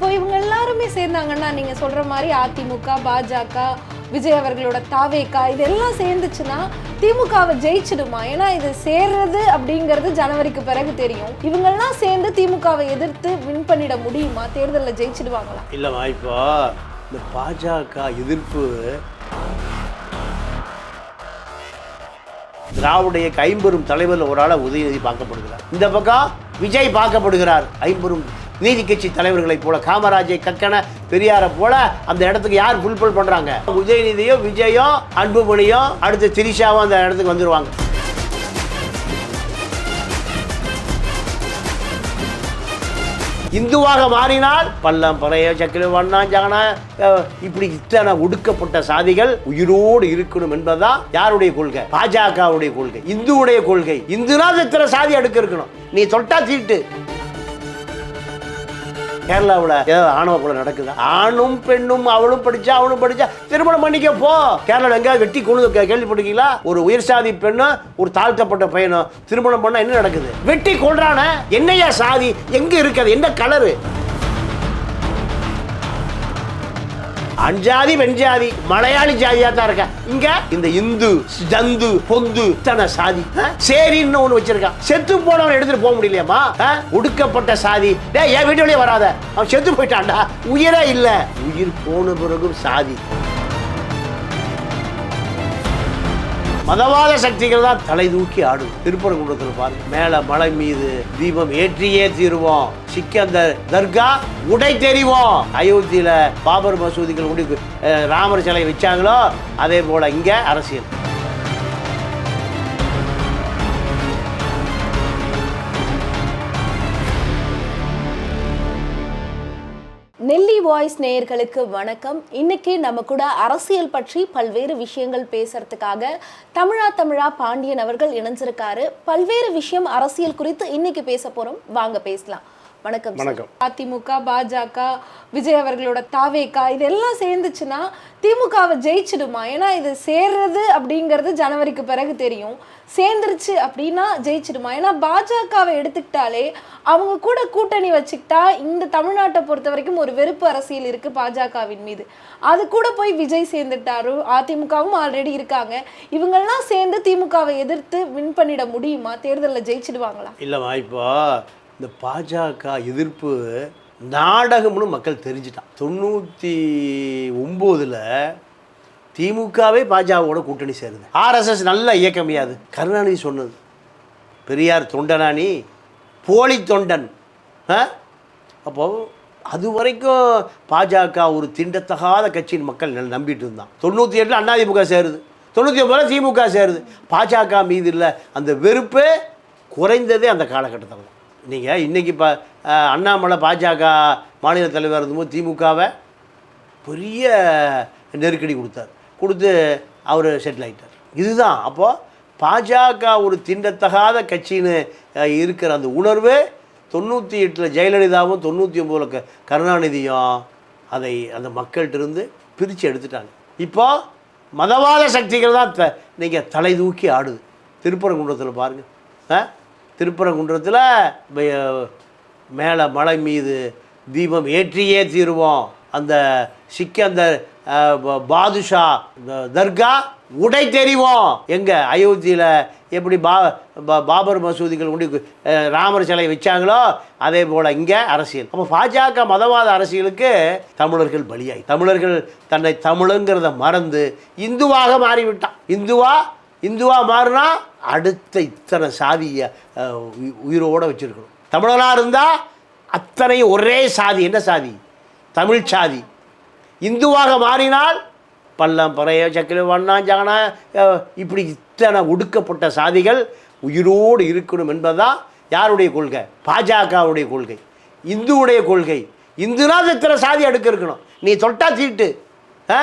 இப்போ இவங்க எல்லாருமே சேர்ந்தாங்கன்னா நீங்க சொல்ற மாதிரி அதிமுக பாஜக விஜய் அவர்களோட தாவேக்கா இதெல்லாம் சேர்ந்துச்சுன்னா திமுகவை ஜெயிச்சிடுமா? ஏன்னா இது சேர்றது அப்படிங்கிறது ஜனவரிக்கு பிறகு தெரியும். இவங்கெல்லாம் சேர்ந்து திமுகவை எதிர்த்து வின் பண்ணிட முடியுமா? தேர்தலில் ஜெயிச்சிடுவாங்களா? இல்லைம்மா இப்போ இந்த பாஜக எதிர்ப்பு திராவிடைய ஐம்பெரும் தலைவரில் ஒரு ஆளை உதயநிதி பார்க்கப்படுகிறார். இந்த பக்கம் விஜய் பார்க்கப்படுகிறார் ஐம்பெரும் நீதி கட்சி தலைவர்களைப் போல காமராஜை கக்கன பெரியாரை போல அந்த இடத்துக்கு யார் ஃபுல்ஃபில் பண்றாங்க? உதயநிதியோ விஜயோ அன்புமணியோ அடுத்து திரிஷாவோ அந்த இடத்துக்கு வந்துருவாங்க. இந்துவாக மாறினால் பள்ளம் பறைய சக்கர வண்ணா ஜானா இப்படி இத்தனை ஒடுக்கப்பட்ட சாதிகள் உயிரோடு இருக்கணும் என்பதுதான் யாருடைய கொள்கை? பாஜகவுடைய கொள்கை இந்துவுடைய கொள்கை. இந்துனா இத்தனை சாதி அடுக்க இருக்கணும். நீ தொட்டா தீட்டு. கேரளாவில் ஏதாவது ஆணவ கொலை நடக்குதா. ஆணும் பெண்ணும் அவளும் படிச்சா அவனும் படிச்சா திருமணம் பண்ணிக்க போ. கேரளாவில் எங்கேயாவது வெட்டி கொண்டு கேள்விப்பட்டிருக்கீங்களா? ஒரு உயர் சாதி பெண்ணும் ஒரு தாழ்த்தப்பட்ட பையனும் திருமணம் பண்ணால் என்ன நடக்குது? வெட்டி கொள்றான என்னையா சாதி? எங்கே இருக்குது என்ன கலரு? அஞ்சாதி வெஞ்சாதி மலையாளி ஜாதியா தான் இருக்கா. இங்க இந்த இந்து ஜந்து பொந்து இத்தனை சாதி. ஆ? ஒண்ணு வச்சிருக்கான். செத்து போனவன் எடுத்துட்டு போக முடியலையாமா ஆ? ஒடுக்கப்பட்ட சாதி. டேய் என் வீட்டுலயே வராத. அவன் செத்து போயிட்டான்டா. உயிரே இல்ல. உயிர் போன பிறகும் சாதி. மதவாத சக்திகள் தான் தலை தூக்கி ஆடும். திருப்பரங்குன்றத்தில் பாருங்க மேல மலை மீது தீபம் ஏற்றியே தீருவோம். சிக்கந்தர் தர்கா உடை தெரிவோம். அயோத்தியில பாபர் மசூதிகள் உடி ராமர் சிலை வச்சாங்களோ அதே போல இங்க அரசியல். வாய்ஸ் நேயர்களுக்கு வணக்கம். இன்னைக்கு நம்ம கூட அரசியல் பற்றி பல்வேறு விஷயங்கள் பேசுறதுக்காக தமிழா தமிழா பாண்டியன் அவர்கள் இணைஞ்சிருக்காரு. பல்வேறு விஷயம் அரசியல் குறித்து இன்னைக்கு பேச போறோம். வாங்க பேசலாம். வணக்கம். வணக்கம். அதிமுக பாஜக விஜய் அவர்களோட தாவேக்கா இதெல்லாம் சேர்ந்துச்சுன்னா திமுகவை ஜெயிச்சிடுமா? ஏன்னா இது சேர்றது அப்படிங்கிறது ஜனவரிக்கு பிறகு தெரியும். சேர்ந்துருச்சு அப்படின்னா ஜெயிச்சிடுமா? ஏன்னா பாஜகவை எடுத்துக்கிட்டாலே அவங்க கூட கூட்டணி வச்சுக்கிட்டா இந்த தமிழ்நாட்டை பொறுத்த வரைக்கும் ஒரு வெறுப்பு அரசியல் இருக்கு பாஜகவின் மீது. அது கூட போய் விஜய் சேர்ந்துட்டாரு? அதிமுகவும் ஆல்ரெடி இருக்காங்க. இவங்கெல்லாம் சேர்ந்து திமுகவை எதிர்த்து வின் பண்ணிட முடியுமா? தேர்தலில் ஜெயிச்சிடுவாங்களா? இல்லைம்மா இப்போ இந்த பாஜக எதிர்ப்பு நாடகம்னு மக்கள் தெரிஞ்சிட்டான். தொண்ணூற்றி ஒம்போதில் திமுகவே பாஜகவோட கூட்டணி சேருது. ஆர்எஸ்எஸ் நல்ல இயக்கமையாது கருணாநிதி சொன்னது. பெரியார் தொண்டனானி போலி தொண்டன். அப்போ அப்போது அது வரைக்கும் பாஜக ஒரு திண்டத்தகாத கட்சியின் மக்கள் நம்பிட்டு இருந்தான். தொண்ணூற்றி எட்டில் அதிமுக சேருது. தொண்ணூற்றி ஒம்பதில் திமுக சேருது. பாஜக மீது இல்லை அந்த வெறுப்பே குறைந்ததே அந்த காலகட்டத்தில் தான். நீங்கள் இன்றைக்கி இப்போ அண்ணாமலை பாஜக மாநில தலைவர் இருந்தபோது திமுகவை பெரிய நெருக்கடி கொடுத்தார். கொடுத்து அவர் செட்டில் ஆகிட்டார் இதுதான். அப்போது பாஜக ஒரு திண்டத்தகாத கட்சின்னு இருக்கிற அந்த உணர்வு தொண்ணூற்றி எட்டில் ஜெயலலிதாவும் தொண்ணூற்றி ஒம்போதில் க கருணாநிதியும் அதை அந்த மக்கள்கிட்டருந்து பிரித்து எடுத்துட்டாங்க. இப்போ மதவாத சக்திகள் தான் த நீங்கள் தலை தூக்கி ஆடுது. திருப்பரங்குன்றத்தில் பாருங்கள் ஆ திருப்பரங்குன்றத்தில் மேலே மலை மீது தீபம் ஏற்றியே தீருவோம். அந்த சிக்க அந்த பாதுஷா த- தர்கா உடை தெரிவோம். எங்கே? அயோத்தியில் எப்படி பா பா- பாபர் மசூதிகள் உண்டி ராமர் சிலை வச்சாங்களோ அதே போல் இங்கே அரசியல். அப்போ பாஜக மதவாத அரசியலுக்கு தமிழர்கள் பலியாய் தமிழர்கள் தன்னை தமிழுங்கிறத மறந்து இந்துவாக மாறிவிட்டான். இந்துவா இந்துவாக மாறினா அடுத்த இத்தனை சாதியை உயிரோடு வச்சுருக்கணும். உயிரோட தமிழனாக இருந்தால் அத்தனையும் ஒரே சாதி. என்ன சாதி? தமிழ் சாதி. இந்துவாக மாறினால் பள்ளம் பறைய சக்கர வண்ணா ஜானா இப்படி இத்தனை ஒடுக்கப்பட்ட சாதிகள் உயிரோடு இருக்கணும் என்பதுதான் யாருடைய கொள்கை? பாஜகவுடைய கொள்கை. இந்துவுடைய கொள்கை. இந்துனா இத்தனை சாதி அடுக்க இருக்கணும். நீ தொட்டா தீட்டு. ஆ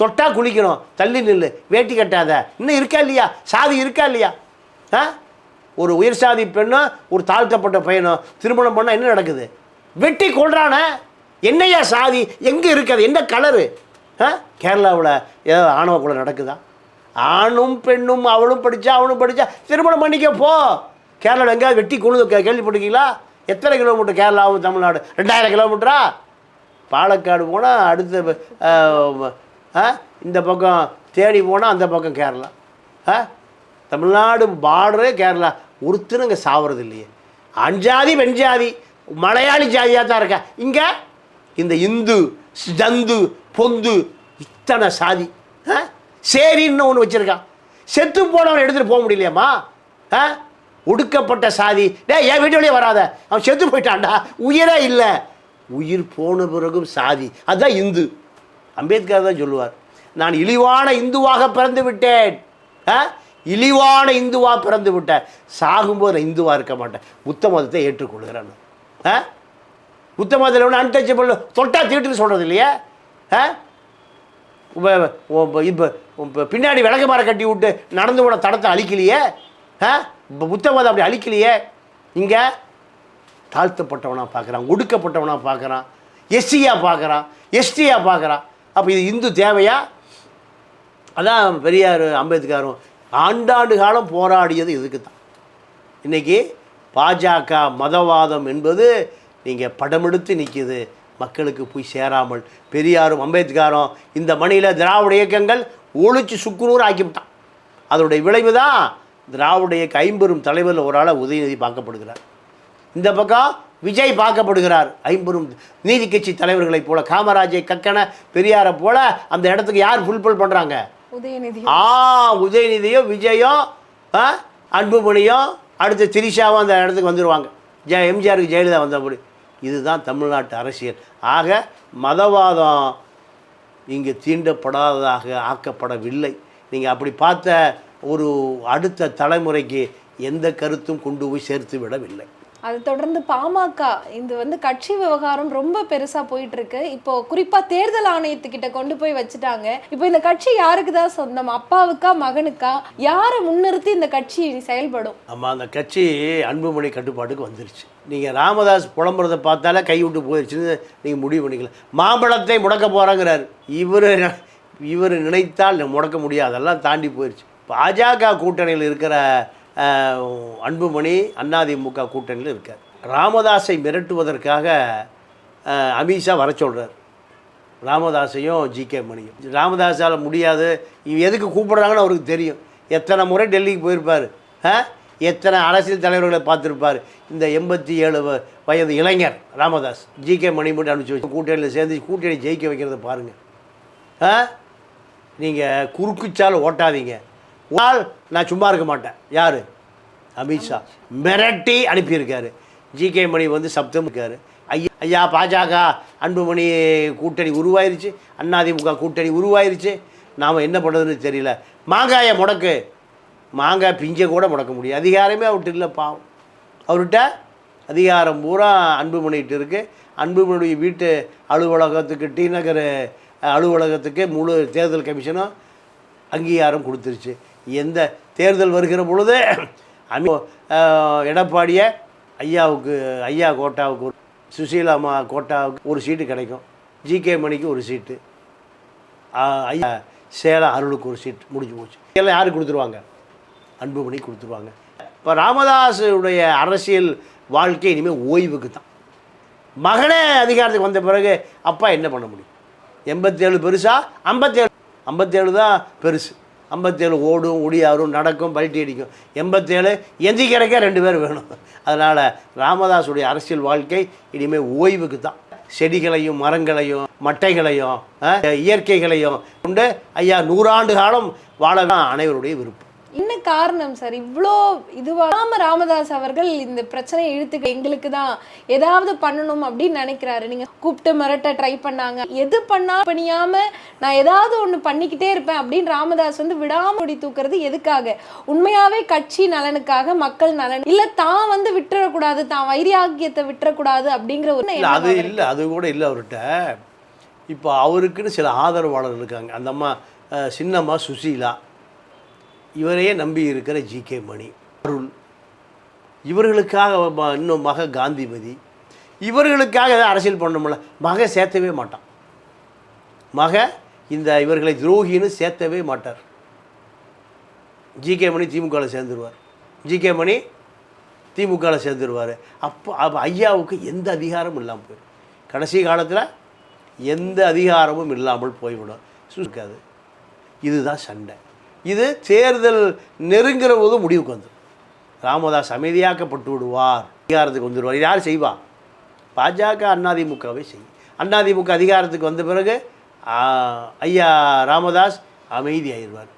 தொட்டா குளிக்கணும். தள்ளி நில்லு. வேட்டி கட்டாத. இன்னும் இருக்கா இல்லையா? சாதி இருக்கா இல்லையா? ஆ? ஒரு உயர் சாதி பெண்ணும் ஒரு தாழ்த்தப்பட்ட பையனும் திருமணம் பண்ணால் என்ன நடக்குது? வெட்டி கொள்றான. என்னையா சாதி? எங்கே இருக்குது என்ன கலரு ஆ? கேரளாவில் ஏதாவது ஆணவ கொலை நடக்குதா? ஆணும் பெண்ணும் அவளும் படித்தா அவனும் படித்தா திருமணம் பண்ணிக்க போ. கேரளாவில் எங்கேயாவது வெட்டி கொண்டு கேள்விப்பட்டிருக்கீங்களா? எத்தனை கிலோமீட்டர் கேரளாவும் தமிழ்நாடு? ரெண்டாயிரம் கிலோமீட்டரா? பாலக்காடு போனால் அடுத்த இந்த பக்கம் தேடி போனால் அந்த பக்கம் கேரளா. ஆ? தமிழ்நாடு பார்டரே கேரளா. ஒருத்தரும் இங்கே சாவறது இல்லையே. அஞ்சாதி வெஞ்சாதி மலையாளி ஜாதியாக தான் இருக்கா. இங்கே? இந்த இந்து ஜந்து பொந்து இத்தனை சாதி. ஆ? சேரின்னு ஒன்று வச்சுருக்கான் செத்து போனவன் எடுத்துகிட்டு போக முடியலையாம்மா? ஆ? ஒடுக்கப்பட்ட சாதி. டே என் வீட்டு வராத. அவன் செத்து போயிட்டான்டா. உயிரே இல்லை. உயிர் போன பிறகும் சாதி. அதுதான் இந்து. அம்பேத்கர் தான் சொல்லுவார் நான் இழிவான இந்துவாக பிறந்து விட்டேன். ஆ? இழிவான இந்துவாக பிறந்து விட்டேன். சாகும்போது நான் இந்துவாக இருக்க மாட்டேன். புத்த மதத்தை ஏற்றுக்கொள்கிறேன் ஆ? புத்த மதத்தில் ஒன்று அன்டச்சபிள் தொட்டா தீட்டுன்னு சொல்கிறது இல்லையா? ஆ? இப்போ இப்போ பின்னாடி விளக்கு மரம் கட்டி விட்டு நடந்து போன தடத்தை அழிக்கலையே? ஆ? இப்போ புத்த மதம் அப்படி அழிக்கலையே? இங்கே தாழ்த்தப்பட்டவனாக பார்க்குறான் ஒடுக்கப்பட்டவனாக பார்க்குறான் எஸ்சியாக பார்க்குறான் எஸ்டியாக பார்க்குறான் அப்போ இது இந்து தேவையா? அதான் பெரியார் அம்பேத்கரும் ஆண்டாண்டு காலம் போராடியது இதுக்கு தான் இன்றைக்கி பாஜக மதவாதம் என்பது நீங்கள் படமெடுத்து நிற்கிது மக்களுக்கு போய் சேராமல். பெரியாரும் அம்பேத்கரும் இந்த மணியில் திராவிட இயக்கங்கள் ஒழிச்சு சுக்குநூறு ஆக்கிவிட்டான். அதனுடைய விளைவு தான் திராவிட இயக்க ஐம்பெரும் தலைவரில் ஒரு ஆளாக உதயநிதி பார்க்கப்படுகிறார். இந்த பக்கம் விஜய் பார்க்கப்படுகிறார். ஐம்பெரும் நீதி கட்சி தலைவர்களைப் போல காமராஜை கக்கன பெரியாரை போல அந்த இடத்துக்கு யார் ஃபுல்ஃபில் பண்ணுறாங்க உதயநிதி ஆ உதயநிதியும் விஜயும் அன்புமணியும் அடுத்து திரிஷாவும் அந்த இடத்துக்கு வந்துடுவாங்க ஜெ எம்ஜிஆருக்கு ஜெயலலிதா வந்தபடி. இதுதான் தமிழ்நாட்டு அரசியல். ஆக மதவாதம் இங்கே தீண்டப்படாததாக ஆக்கப்படவில்லை. நீங்கள் அப்படி பார்த்த ஒரு அடுத்த தலைமுறைக்கு எந்த கருத்தும் கொண்டு போய் சேர்த்து விடவில்லை. அதை தொடர்ந்து பாமக இது வந்து கட்சி விவகாரம் ரொம்ப பெருசா போயிட்டு இருக்கு இப்போ குறிப்பா தேர்தல் ஆணையத்துக்கிட்ட கொண்டு போய் வச்சுட்டாங்க. இப்போ இந்த கட்சி யாருக்கு தான் சொந்தம்? அப்பாவுக்கா மகனுக்கா? யாரை முன்னிறுத்தி இந்த கட்சி செயல்படும்? ஆமாம் அந்த கட்சி அன்புமணி கட்டுப்பாட்டுக்கு வந்துருச்சு. நீங்கள் ராமதாஸ் புலம்புறதை பார்த்தாலே கை விட்டு போயிடுச்சுன்னு நீங்கள் முடிவு பண்ணிக்கலாம். மாம்பழத்தை முடக்க போகிறாங்கிறார் இவர் இவர் நினைத்தால் முடக்க முடியாது. அதெல்லாம் தாண்டி போயிடுச்சு பாஜக கூட்டணியில் இருக்கிற அன்புமணி அதிமுக கூட்டணியில் இருக்கார். ராமதாஸை மிரட்டுவதற்காக அமித்ஷா வர சொல்கிறார் ராமதாஸையும் ஜி கே மணியும். ராமதாஸால் முடியாது. இவன் எதுக்கு கூப்பிட்றாங்கன்னு அவருக்கு தெரியும். எத்தனை முறை டெல்லிக்கு போயிருப்பார். ஆ? எத்தனை அரசியல் தலைவர்களை பார்த்துருப்பார். இந்த எண்பத்தி ஏழு வ- வயது இளைஞர் ராமதாஸ் ஜி கே மணி மட்டும் அனுப்பிச்சு வச்சு கூட்டணியில் சேர்ந்து கூட்டணி ஜெயிக்க வைக்கிறத பாருங்கள் ஆ? நீங்கள் குறுக்குச்சால் ஓட்டாதீங்க. ஆனால் நான் சும்மா இருக்க மாட்டேன். யார்? அமித்ஷா. மிரட்டி அனுப்பியிருக்காரு. ஜி கே மணி வந்து சப்தம் இருக்காரு. ஐயா ஐயா பாஜக அன்புமணி கூட்டணி உருவாயிருச்சு. அதிமுக கூட்டணி உருவாயிருச்சு. நாம் என்ன பண்ணுறதுன்னு தெரியல. மாங்காயை முடக்கு. மாங்காய் பிஞ்சை கூட முடக்க முடியும் அதிகாரமே அவர்கிட்ட இல்லை பாவம். அவர்கிட்ட அதிகாரம் பூரா அன்புமணிகிட்ட இருக்குது அன்புமணியுடைய வீட்டு அலுவலகத்துக்கு டி நகர் அலுவலகத்துக்கு முழு தேர்தல் கமிஷனும் அங்கீகாரம் கொடுத்துருச்சு. எந்த தேர்தல் வருகிற பொழுது அமி எடப்பாடிய எடப்பாடியை ஐயாவுக்கு ஐயா கோட்டாவுக்கு ஒரு சுசீலா அம்மா கோட்டாவுக்கு ஒரு சீட்டு கிடைக்கும். ஜிகே மணிக்கு ஒரு சீட்டு. ஐயா சேலம் அருளுக்கு ஒரு சீட் முடிஞ்சு போச்சு. எல்லாம் யாருக்கு கொடுத்துருவாங்க? அன்புமணி கொடுத்துருவாங்க. இப்போ ராமதாஸுடைய அரசியல் வாழ்க்கை இனிமேல் ஓய்வுக்கு தான் மகனே அதிகாரத்துக்கு வந்த பிறகு அப்பா என்ன பண்ண முடியும்? எண்பத்தேழு பெருசா? ஐம்பத்தேழு. ஐம்பத்தேழு தான் பெருசு. ஐம்பத்தேழு ஓடும் ஒடியாரும் நடக்கும் பல்ட்டி அடிக்கும். எண்பத்தேழு எந்திக்கிறக்கே ரெண்டு பேர் வேணும். அதனால் ராமதாஸுடைய அரசியல் வாழ்க்கை இனிமேல் ஓய்வுக்கு தான். செடிகளையும் மரங்களையும் மட்டைகளையும் இயற்கைகளையும் கொண்டு ஐயா நூறாண்டு காலம் வாழ அனைவருடைய விருப்பம். என்ன காரணம் சார்? இவ்வளோ இதுவாம ராமதாஸ் அவர்கள் இந்த பிரச்சனையை இழுத்துக்க எங்களுக்கு தான் ஏதாவது பண்ணணும் அப்படின்னு நினைக்கிறாரு. நீங்க கூப்பிட்டு மிரட்ட ட்ரை பண்ணாங்க. எது பண்ணா பண்ணியாம நான் ஏதாவது ஒண்ணு பண்ணிக்கிட்டே இருப்பேன் அப்படின்னு ராமதாஸ் வந்து விடாமுடி தூக்குறது எதுக்காக? உண்மையாவே கட்சி நலனுக்காக மக்கள் நலன் இல்ல தான் வந்து விட்டுறக்கூடாது தான் வைராக்கியத்தை விட்டுறக்கூடாது அப்படிங்கிற ஒரு அது இல்லை அது கூட இல்லை அவர்கிட்ட. இப்போ அவருக்குன்னு சில ஆதரவாளர்கள் இருக்காங்க. அந்த அம்மா சின்னம்மா சுசீலா. இவரையே நம்பி இருக்கிற ஜி கே மணி அருள் இவர்களுக்காக ம- இன்னும் மக காந்திமதி. இவர்களுக்காக ஏதாவது அரசியல் பண்ணணும்ல மக சேர்த்தவே மாட்டான். மக இந்த இவர்களை துரோகின்னு சேர்த்தவே மாட்டார். ஜி கே மணி திமுகவில் சேர்ந்துருவார். ஜி கே மணி திமுகவில் சேர்ந்துருவார். அப்போ அப்போ ஐயாவுக்கு எந்த அதிகாரமும் இல்லாமல் போயிடும். கடைசி காலத்தில் எந்த அதிகாரமும் இல்லாமல் போய்விடும். சுருக்காது இதுதான் சண்டை. இது தேர்தல் நெருங்கிற போது முடிவுக்கு வந்து ராமதாஸ் அமைதியாக்கப்பட்டு விடுவார். அதிகாரத்துக்கு வந்துடுவார் யார் செய்வா? பாஜக அதிமுகவே செய்யும் அதிமுக அதிகாரத்துக்கு வந்த பிறகு ஐயா ராமதாஸ் அமைதியாயிடுவார்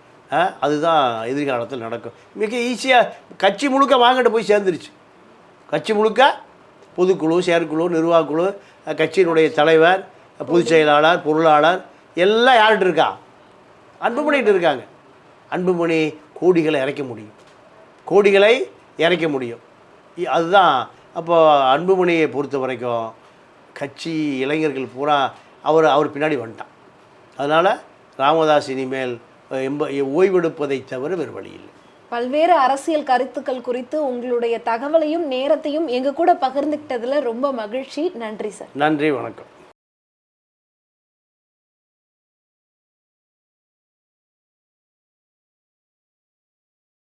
அதுதான் எதிர்காலத்தில் நடக்கும். மிக ஈஸியாக கட்சி முழுக்க வாங்கிட்டு போய் சேர்ந்துருச்சு. கட்சி முழுக்க பொதுக்குழு செயற்குழு நிர்வாகக்குழு கட்சியினுடைய தலைவர் பொதுச் செயலாளர் பொருளாளர் எல்லாம் யார்கிட்ட இருக்கா? அன்புமணிகிட்ட இருக்காங்க. அன்புமணி கோடிகளை இறைக்க முடியும். கோடிகளை இறைக்க முடியும். அதுதான். அப்போ அன்புமணியை பொறுத்த வரைக்கும் கட்சி இளைஞர்கள் பூரா அவர் அவர் பின்னாடி வந்துட்டான். அதனால் ராமதாஸ் இனிமேல் எம்ப ஓய்வெடுப்பதை தவிர வேறு வழி இல்லை. பல்வேறு அரசியல் கருத்துக்கள் குறித்து உங்களுடைய தகவலையும் நேரத்தையும் எங்க கூட பகிர்ந்துக்கிட்டதுல ரொம்ப மகிழ்ச்சி. நன்றி சார். நன்றி வணக்கம்.